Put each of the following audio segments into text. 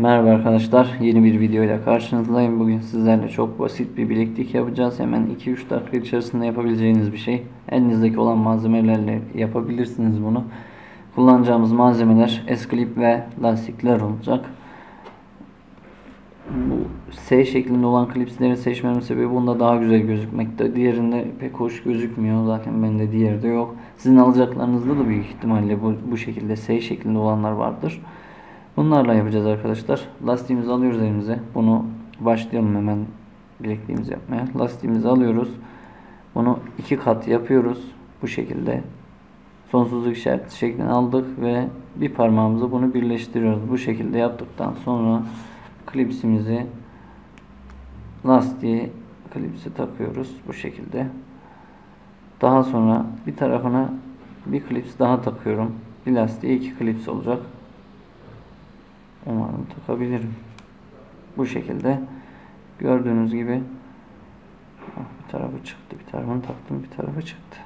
Merhaba arkadaşlar. Yeni bir video ile karşınızdayım. Bugün sizlerle çok basit bir bileklik yapacağız. Hemen 2-3 dakika içerisinde yapabileceğiniz bir şey. Elinizdeki olan malzemelerle yapabilirsiniz bunu. Kullanacağımız malzemeler esklip ve lastikler olacak. Bu S şeklinde olan klipsleri seçmemin sebebi bunda daha güzel gözükmekte. Diğerinde pek hoş gözükmüyor. Zaten bende diğeri de yok. Sizin alacaklarınızda da büyük ihtimalle bu, bu şekilde S şeklinde olanlar vardır. Bunlarla yapacağız arkadaşlar. Lastiğimizi alıyoruz elimize. Bunu başlayalım hemen bilekliğimizi yapmaya. Lastiğimizi alıyoruz. Bunu iki kat yapıyoruz. Bu şekilde. Sonsuzluk işareti şeklini aldık ve bir parmağımızı bunu birleştiriyoruz. Bu şekilde yaptıktan sonra klipsimizi lastiği klipsi takıyoruz bu şekilde. Daha sonra bir tarafına bir klips daha takıyorum. Bir lastiğe iki klips olacak. Umarım takabilirim. Bu şekilde gördüğünüz gibi ah, bir tarafı çıktı. Bir tarafını taktım. Bir tarafı çıktı.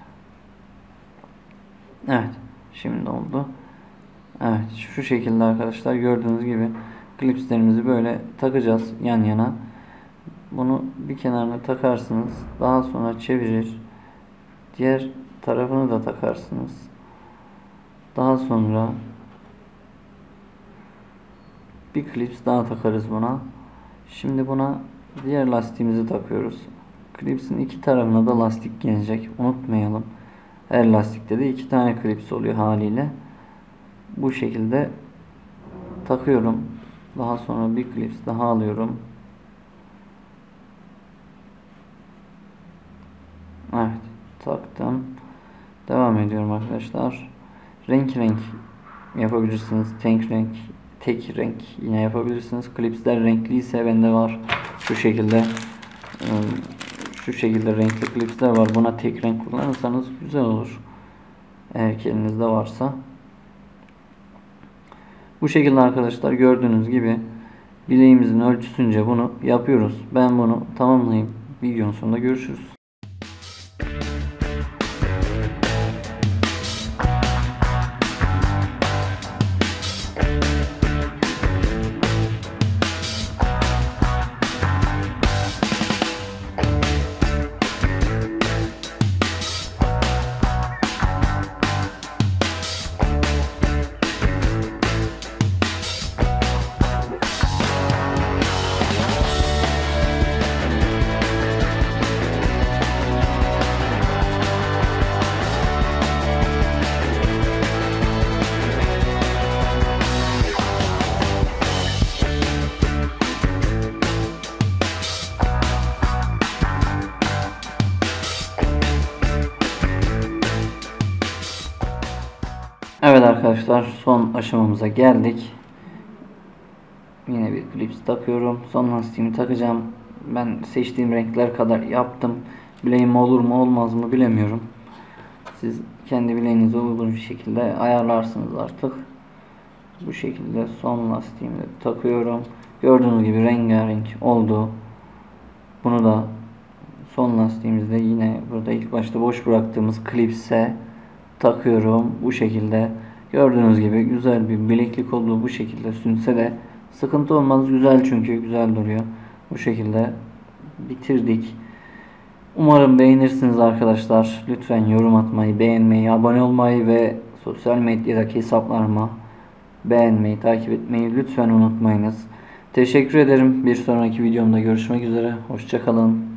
Evet. Şimdi oldu. Evet. Şu şekilde arkadaşlar gördüğünüz gibi klipslerimizi böyle takacağız yan yana. Bunu bir kenarına takarsınız. Daha sonra çevirir. Diğer tarafını da takarsınız. Daha sonra bir klips daha takarız buna. Şimdi buna diğer lastiğimizi takıyoruz. Klipsin iki tarafına da lastik gelecek. Unutmayalım. Her lastikte de iki tane klips oluyor haliyle. Bu şekilde takıyorum. Daha sonra bir klips daha alıyorum. Evet. Taktım. Devam ediyorum arkadaşlar. Renk renk yapabilirsiniz. Tek renk tek renk yine yapabilirsiniz. Klipsler renkliyse bende var. Şu şekilde ıı, şu şekilde renkli klipsler var. Buna tek renk kullanırsanız güzel olur. Eğer ki varsa. Bu şekilde arkadaşlar gördüğünüz gibi bileğimizin ölçüsünce bunu yapıyoruz. Ben bunu tamamlayayım. Videonun sonunda görüşürüz. Evet arkadaşlar son aşamamıza geldik. Yine bir klips takıyorum. Son lastiğimi takacağım. Ben seçtiğim renkler kadar yaptım. Bileğim olur mu olmaz mı bilemiyorum. Siz kendi bileğinize uygun bir şekilde ayarlarsınız artık. Bu şekilde son lastiğimi takıyorum. Gördüğünüz gibi rengarenk oldu. Bunu da son lastiğimizde yine burada ilk başta boş bıraktığımız klipse takıyorum bu şekilde. Gördüğünüz gibi güzel bir bileklik olduğu bu şekilde sünse de sıkıntı olmaz. Güzel çünkü güzel duruyor. Bu şekilde bitirdik. Umarım beğenirsiniz arkadaşlar. Lütfen yorum atmayı, beğenmeyi, abone olmayı ve sosyal medyadaki hesaplarıma beğenmeyi, takip etmeyi lütfen unutmayınız. Teşekkür ederim. Bir sonraki videomda görüşmek üzere. Hoşçakalın.